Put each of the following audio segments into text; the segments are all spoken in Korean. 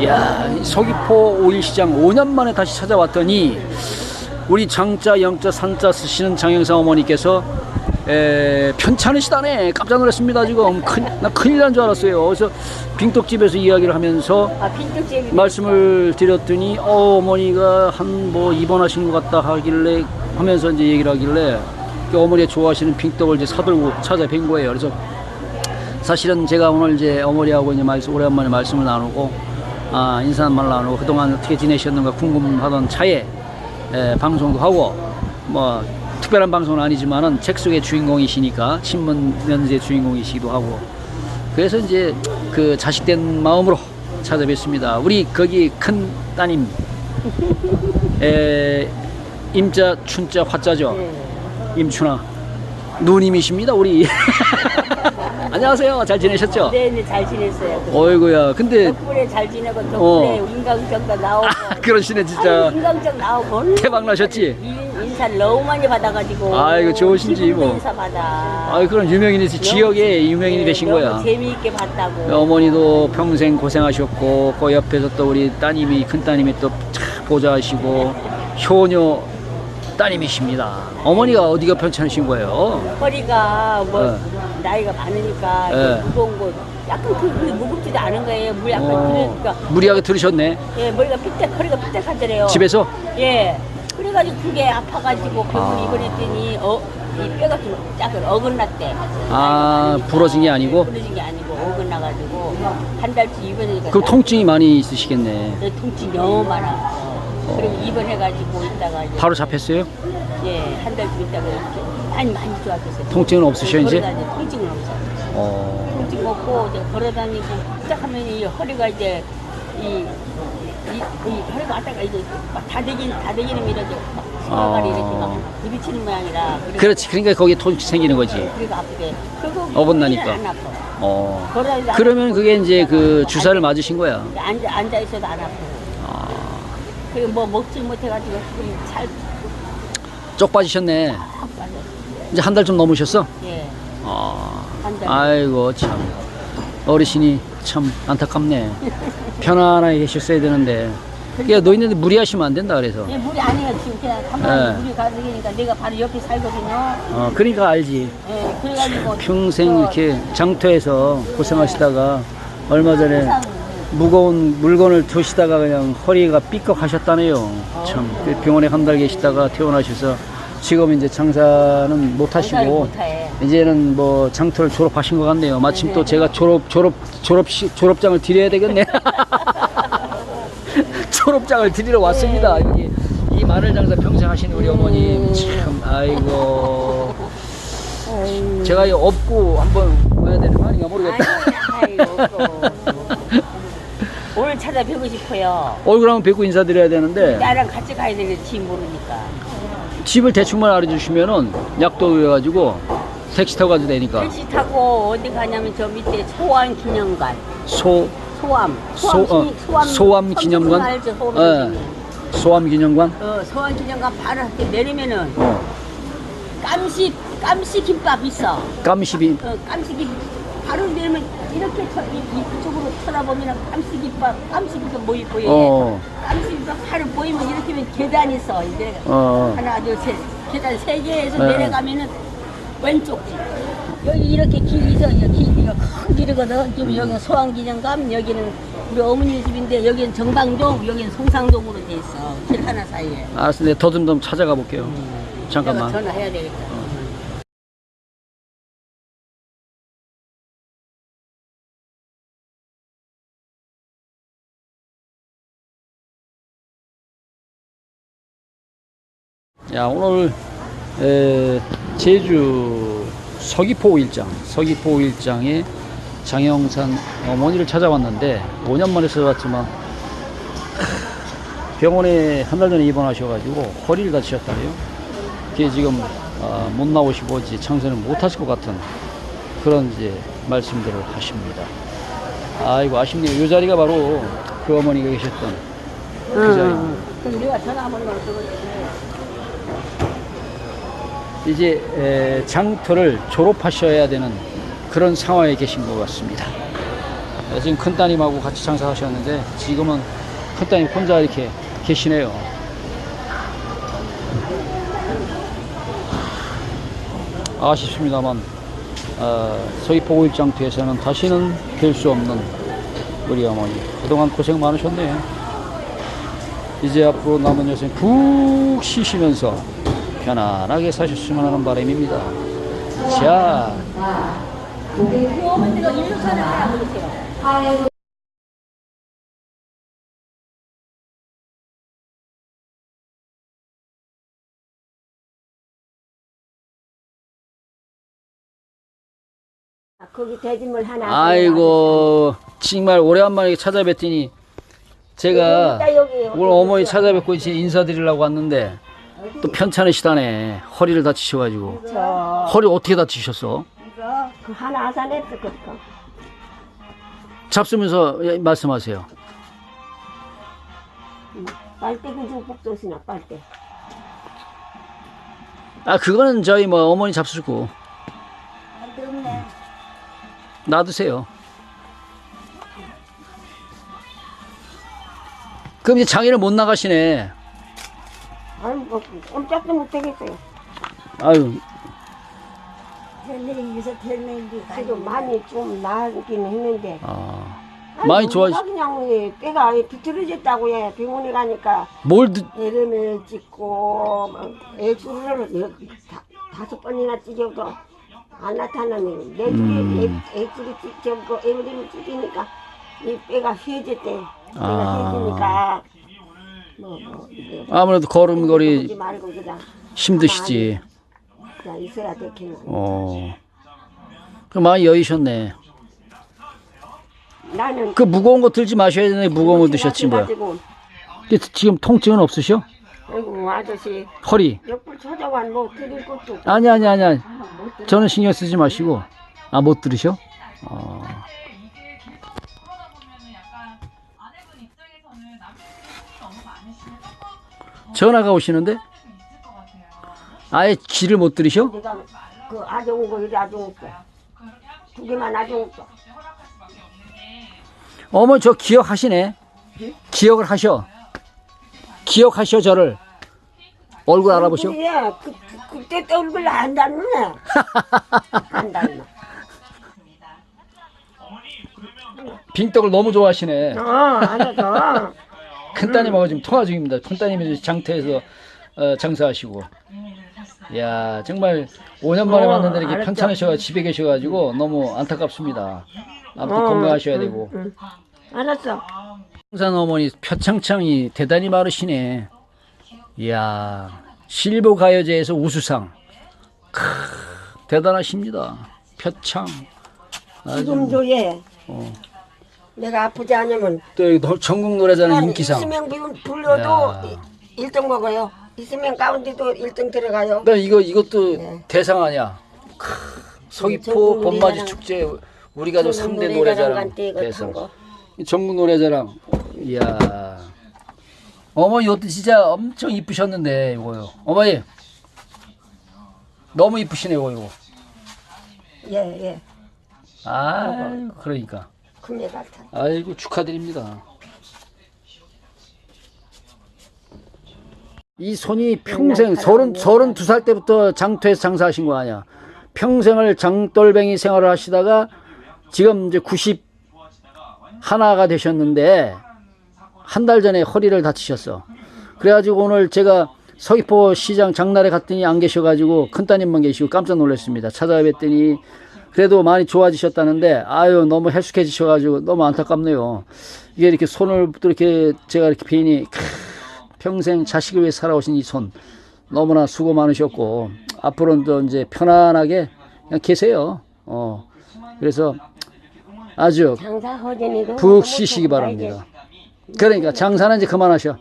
이 서귀포 오일시장 5년 만에 다시 찾아왔더니 우리 장자, 영자, 산자 쓰시는 장영상 어머니께서 에, 편찮으시다네. 깜짝 놀랐습니다. 지금 큰, 나 큰일 난 줄 알았어요. 그래서 빙떡집에서 이야기를 하면서 아, 말씀을 드렸더니 어, 어머니가 한 뭐 입원하신 것 같다 하길래 하면서 이제 얘기를 하길래 그 어머니가 좋아하시는 빙떡을 이제 사들고 찾아뵌 거예요. 그래서 사실은 제가 오늘 이제 어머니하고 이제 말씀 오랜만에 말씀을 나누고 아 인사 한말 나누고 그동안 어떻게 지내셨는가 궁금하던 차에 에, 방송도 하고 뭐 특별한 방송은 아니지만은 책 속의 주인공이시니까 신문 면제 주인공이시기도 하고 그래서 이제 그 자식된 마음으로 찾아뵙습니다. 우리 거기 큰 따님 에, 임자 춘자 화자죠. 네. 임춘아 누님이십니다 우리. 안녕하세요. 잘 지내셨죠? 네, 네, 잘 지냈어요. 그 어이구야. 근데 덕분에 잘 지내고 덕분에 어. 인강정도 나오고 아, 그러시네 진짜. 아니, 인강정 나오고 얼마나 대박 나셨지? 인- 인사를 너무 많이 받아가지고 아이고, 좋으신지 지금도 뭐. 인사 받아 아 그런 유명인이 지역의 유명인이 네, 되신 너무 거야. 재미있게 봤다고 어머니도 평생 고생하셨고 그 옆에서 또 우리 따님이 큰 따님이 또참 보좌하시고 효녀 따님이십니다. 어머니가 어디가 편찮으신 거예요? 허리가 뭐 네. 나이가 많으니까 네. 좀 무거운 거 약간 그 근데 무겁지도 않은 거예요 물 약간 어, 들으니까 무리하게 들으셨네. 예 머리가 삐뚤 허리가 삐뚤하더래요 집에서 예 그래가지고 그게 아파가지고 병원 아. 입원했더니 어 이 뼈가 좀 약간 어긋났대 아, 부러진 게 아니고? 부러진 게 아니고 어긋나가지고 한 달치 입원하니까 그 통증이 많이 있으시겠네. 내 통증 너무 많아 그리고 입원해가지고 있다가 이제 바로 잡혔어요? 예 한 달쯤 있다가 이렇게 많이 많이 좋아졌어요 통증은 없으셔, 이제? 걸어다니 통증은 없어 어. 통증 없고 이제 걸어다니고 시작하면 이 허리가 이제 이, 이, 이 허리가 왔다가 이제 막 다대긴 다대기는 이렇게 막 아. 이렇게 막 부딪히는 모양이라 그래서 그렇지. 그러니까 거기에 통증 생기는 거지. 그리고 아프대 그리고 어긋나니까. 안 아파 어. 걸어다니도 안 그러면 아프고 그게 이제 그 주사를 맞으신 거야. 앉아 앉아 있어도 안 아프고 아. 그리고 뭐 먹지 못해가지고 지금 잘 쪽 빠지셨네. 이제 한 달 좀 넘으셨어? 예 아. 한 달. 아이고 참 어르신이 참 안타깝네. 편안하게 계셨어야 되는데. 야, 너 있는데 무리하시면 안 된다 그래서. 예, 물이 아니에요 지금 그냥 가만히 네. 물이 가득이니까 내가 바로 옆에 살거든요 어, 그러니까 알지. 예 그래가지고 평생 저 이렇게 장터에서 고생하시다가 얼마 전에 항상 무거운 물건을 드시다가 그냥 허리가 삐걱하셨다네요. 참 그 병원에 한 달 계시다가 퇴원하셔서 지금 이제 장사는 못 하시고 못해. 이제는 뭐 장터를 졸업하신 것 같네요. 마침 또 제가 졸업 졸업 졸업 시, 졸업장을 드려야 되겠네. 졸업장을 드리러 왔습니다. 여기 이 마늘 장사 평생 하신 우리 어머님 참 아이고 아이고. 제가 이거 업고 한번 와야 되는 거 아닌가 모르겠다. 아니, 아이고. 오늘 찾아뵈고 싶어요. 얼굴 한번 뵙고 인사드려야 되는데 나랑 같이 가야 되는데 지 모르니까. 집을 대충만 알아주시면은 약도 그래가지고 택시 타고 가도 되니까 택시 타고 어디 가냐면 저 밑에 소암 기념관. 소 소암. 소- 어, 기념- 소암, 소암 기념관? 알죠? 소암 예. 기념관. 소암 기념관 어, 소암 기념관 바로 이렇게 내리면은 어, 깜시 깜시 김밥 있어. 깜시비 어, 깜시 김 바로 내리면 이렇게 쳐, 이, 이쪽으로 쳐다보면 김밥, 깜시 김밥 뭐 있고요. 어, 깜시 김밥 바로 보이면 이렇게 하면 계단 있어. 이제 어, 하나 둘 셋. 계단 세 개에서 네. 내려가면은 왼쪽 집. 여기 이렇게 길이 있어. 여기 길 이거 큰 길이거든. 지금 여기는 소왕기념관 여기는 우리 어머니 집인데 여기는 정방동 여기는 송상동으로 돼 있어. 길 하나 사이에. 알았어. 내가 더듬더 찾아가 볼게요. 내가 잠깐만. 전화해야 되겠다 야 오늘 에, 제주 서귀포 일장 서귀포 일장에 장영산 어머니를 찾아왔는데 5년 만에 찾아왔지만 병원에 한 달 전에 입원하셔가지고 허리를 다치셨다네요. 그게 지금 아, 못 나오시고 이제 창세는 못 하실 것 같은 그런 이제 말씀들을 하십니다. 아이고 아쉽네요. 이 자리가 바로 그 어머니가 계셨던 그 자리. 그럼 내가 전화 한번 걸어 이제 에, 장터를 졸업하셔야 되는 그런 상황에 계신 것 같습니다. 네, 지금 큰 따님하고 같이 장사하셨는데 지금은 큰 따님 혼자 이렇게 계시네요. 아쉽습니다만 어, 서귀포 입장터에서는 다시는 뵐 수 없는 우리 어머니 그동안 고생 많으셨네요. 이제 앞으로 남은 여생 푹 쉬시면서 편안하게 사셨으면 하는 바람입니다. 자, 거기 대진물 하나. 아이고 정말 오래간만에 찾아뵀더니 제가 여기다, 여기, 여기. 오늘 어머니 찾아뵙고 이제 인사드리려고 왔는데 또 편찮으시다네 허리를 다치셔가지고 저 허리 어떻게 다치셨어? 이거 그 하나 아산했어 그거. 잡수면서 예, 말씀하세요. 빨대 그중 복도시나 빨대. 아 그거는 저희 뭐 어머니 잡수고 빨대 없네. 놔두세요. 그럼 이제 장애를 못 나가시네. 아니 뭐 꼼짝도 못 되겠어요. 아유 텔레비에서 텔레비 그래도 많이 좀 나긴 했는데. 아, 아니, 많이 좋아지. 그냥 예, 때가 아예 비틀어졌다고 해 병원에 가니까 뭘 드, 애름을 찍고 막 액수를 여- 다, 다섯 번이나 찍어도 안 나타나네 내 음. 줄에 액수를 찍고 애름을 찍으니까 이 뼈가 휘어졌대 뼈가 아. 휘어지니까 뭐 뭐 이게 아무래도 걸음걸이 하지 말고 그냥 힘드시지. 그냥 있어야 되겠네 어. 그 많이 여의셨네. 나는 그 무거운 거 들지 마셔야 되네. 무거운 거 드셨지 뭐. 가지고 근데 지금 통증은 없으셔? 아이고 아저씨 허리. 옆을 찾아와 뭐 드릴 것도 없고 아니 아니 아니 아니. 저는 신경 쓰지 마시고. 아 못 들으셔? 어. 전화가 오시는데? 아예 귀를 못 들으셔? 내가 그 아종 거 이리 아종 없어 두 개만 아종 없어 어머 저 기억하시네. 기억을 하셔. 기억하셔 저를. 얼굴 알아보셔. 예, 그, 그, 그때 때 얼굴 안 닮네. 안 닮아. 빙떡을 너무 좋아하시네. 어, 알아서. 큰 따님하고 지금 통화 중입니다. 큰 따님이 장터에서 어, 장사하시고. 야 정말 5년 만에 어, 왔는데 이렇게 알았죠. 편찮으셔가 집에 계셔가지고 너무 안타깝습니다. 아무튼 어, 건강하셔야 응, 되고. 응. 알았어. 홍산 어머니 표창창이 대단히 많으시네. 이야 실버 가요제에서 우수상. 크, 대단하십니다. 표창. 지금도 예. 어. 내가 아프지 않으면 또 여기 노- 전국 노래자랑 인기상. 이수명 비- 불러도 야. 일 1등 먹어요. 이수명 가운데도 1등 들어가요. 나 이거 이것도 네. 대상 아니야. 크, 서귀포 전국 봄맞이 노래자랑- 축제 우리 가족 전국 3대 노래자랑 노래자랑 대상. 거. 전국 노래자랑. 이야. 어머니 이것도 진짜 엄청 이쁘셨는데 이거요. 어머니 너무 이쁘시네요 이거. 예, 예. 아 그러니까. 큰애 같아. 아이고 축하드립니다. 이 손이 평생 서른 서른 두 살 때부터 장터에서 장사하신 거 아니야? 평생을 장돌뱅이 생활을 하시다가 지금 이제 90 하나가 되셨는데 한 달 전에 허리를 다치셨어. 그래가지고 오늘 제가 서귀포 시장 장날에 갔더니 안 계셔가지고 큰 따님만 계시고 깜짝 놀랐습니다. 찾아뵀더니 그래도 많이 좋아지셨다는데 아유 너무 헬쑥해지셔 가지고 너무 안타깝네요. 이게 이렇게 손을 또 이렇게 제가 이렇게 크, 평생 자식을 위해 살아오신 이 손 너무나 수고 많으셨고 앞으로는 또 이제 편안하게 그냥 계세요. 어 그래서 아주 푹 쉬시기 바랍니다. 그러니까 장사는 이제 그만하셔.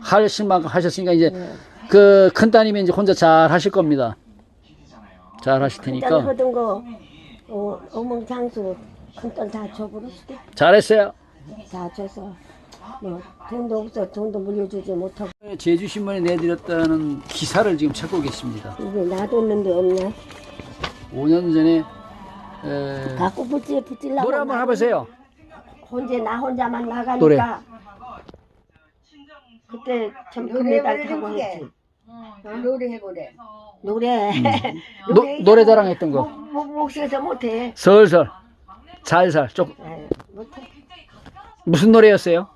하실 만큼 하셨으니까 이제 그 큰 따님이 이제 혼자 잘 하실 겁니다. 잘 하실 일단 테니까 하던 거 어, 어멍장수 큰돈 다 줘버렸을 잘했어요. 때다 줘서 뭐 돈도 없어 돈도 물려주지 못하고 제주 신문에 내드렸다는 기사를 지금 찾고 계십니다. 이게 놔뒀는데 없네 5년 전에 에, 갖고 붙지 붙질라고 노래 한번 해보세요. 혼자 나 혼자만 나가니까 노래. 그때 전금메달 타고 했지 노래 해 보래. 노래 노, 노래 자랑 했던 거. 목- 목소리에서 못해 설설, 살살. 좀 에, 못해 무슨 노래였어요?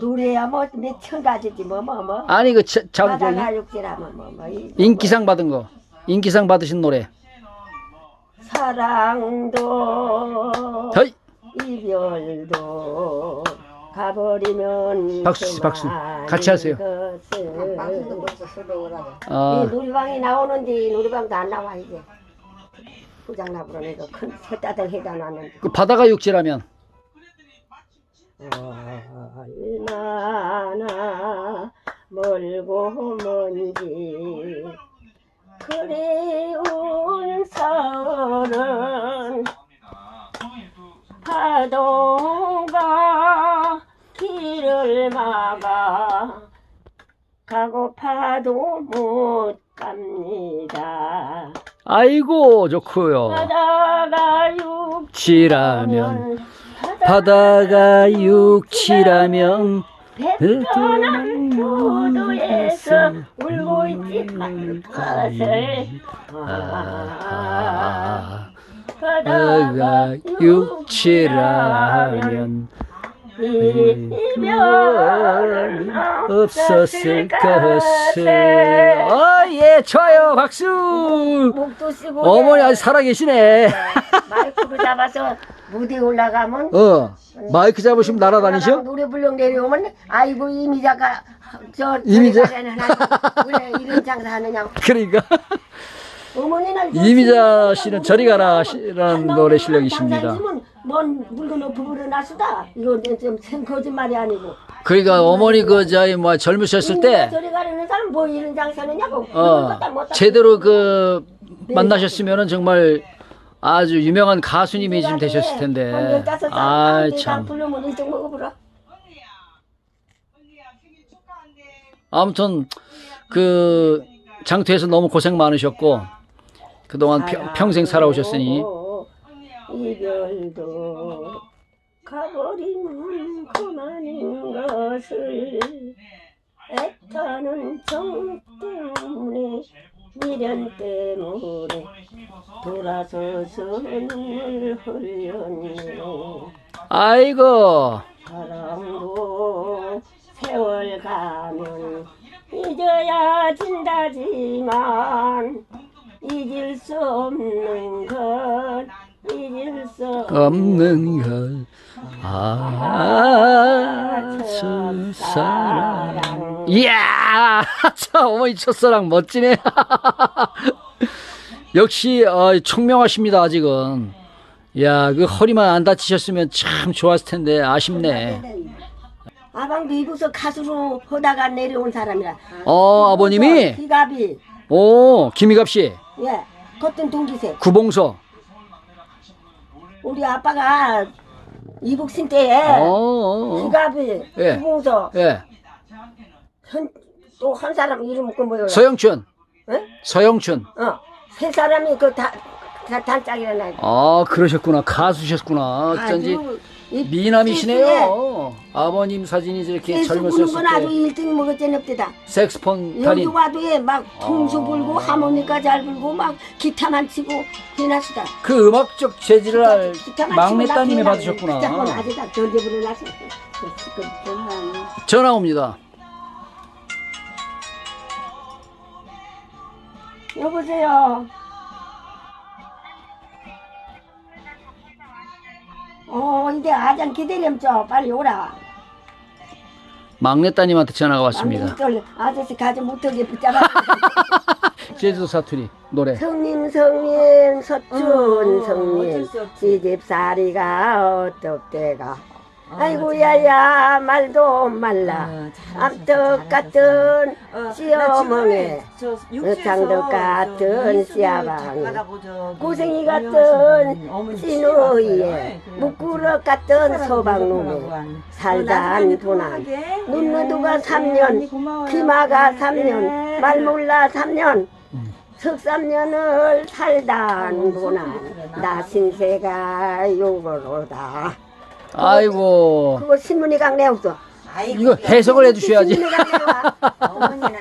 노래야 뭐몇천 가지지 뭐 뭐 뭐 아니 그 자, 자, 저, 바다가 육지라면 뭐뭐 인기상 받은 거. 인기상 받으신 노래. 사랑도 허이. 이별도 가버리면 박수, 박수. 그만인 같이 하세요. 것을. 방송도 벌써 수록을 하네. 아, 이 놀이방이 나오는데 놀이방도 안 나와 이제 부장 나부러는 이거 큰 새따들 해다 놨는데 그 바다가 육지라면 얼마나 멀고 먼지 그리운 서울은 파도가 길을 막아 가고파도 못 갑니다. 아이고 좋고요. 바다가 육지라면 바다가 육지라면 배떠난 포도에서 울고 있지 말 것을. 아, 바다가 바다가 육지라면 이별은 없었을 것을. 어예 좋아요 박수. 목도 쓰고 어머니 아직 살아계시네. 마이크를 잡아서 무대 올라가면 어 마이크 잡으시면 날아다니셔? 노래 불렁 내려오면 아이고 이미자가 저 이미자? 왜 이런 장사 하느냐고 그러니까 어머니는 이미자 씨는 저리 가라라는 노래 실력이십니다. 뭔 물건을 부부러놨수다. 이거 좀 생- 거짓말이 아니고. 그러니까 어머니 그 저희 뭐 젊으셨을 때 저리 가려는 사람 뭐 이런 장사느냐고. 어, 제대로 그 만나셨으면은 정말 아주 유명한 가수님이 지금 되셨을 텐데. 아 참. 불러면 일등 먹어보라. 아무튼 그 장투에서 너무 고생 많으셨고 그동안 평, 평생 살아오셨으니 이별도 가버리면 그만인 것을 애타는 정 때문에 미련 때문에 돌아서서 눈물 흘렸네 아이고. 사랑도 세월 가면 잊어야 진다지만 잊을 수 없는 것 없는 걸 아주 사랑 이야! 참 어머니 첫사랑 멋지네. 역시 어, 총명하십니다 아직은. 야 그 허리만 안 다치셨으면 참 좋았을 텐데 아쉽네. 아방도 이곳서 가수로 하다가 내려온 사람이라. 어 아버님이? 기갑이. 오 김희갑 씨. 예 겉은 동기세 구봉서 우리 아빠가 이북신 때에 어, 어, 어. 기갑이 예. 구봉서 예 또 한 사람 이름 그 뭐야 서영춘 예? 서영춘 어 세 사람이 그다 단짝이라 나 아 그러셨구나 가수셨구나 어쩐지 아주 이 미남이시네요. 아버님 사진이 저렇게 댄스 젊었을 건 아주 때 1등 먹었잖아 색스폰 여기 달인. 와도 막 통수 아. 불고 하모니카 잘 불고 막 기타만 치고 해놨수다 그 음악적 재질을 알 막내 따님이 나 받으셨구나. 아직다 던져 부르놨어 전화 옵니다. 여보세요 어 이제 아장 기다림죠 빨리 오라. 막내 따님한테 전화가 왔습니다. 아저씨 가지 못하게 붙잡아. 제주도 사투리 노래. 성님 성님 어, 서춘 성님. 시집살이가 어떻대가 아이고 야야 말도 말라. 암떡 같은 시어멍에 장덕 같은 씨아방에 고생이 같은 시누이에 무꾸럭 같은 서방놈에 살단 분한 눈누두가 3년 귀마가 3년 말 몰라 3년. 석삼년을 살단 보나 나 신세가 요거로다 아이고. 그거 신문이 강내 없어 이거 해석을 해주셔야지. 신문이 강내 와. 어머니는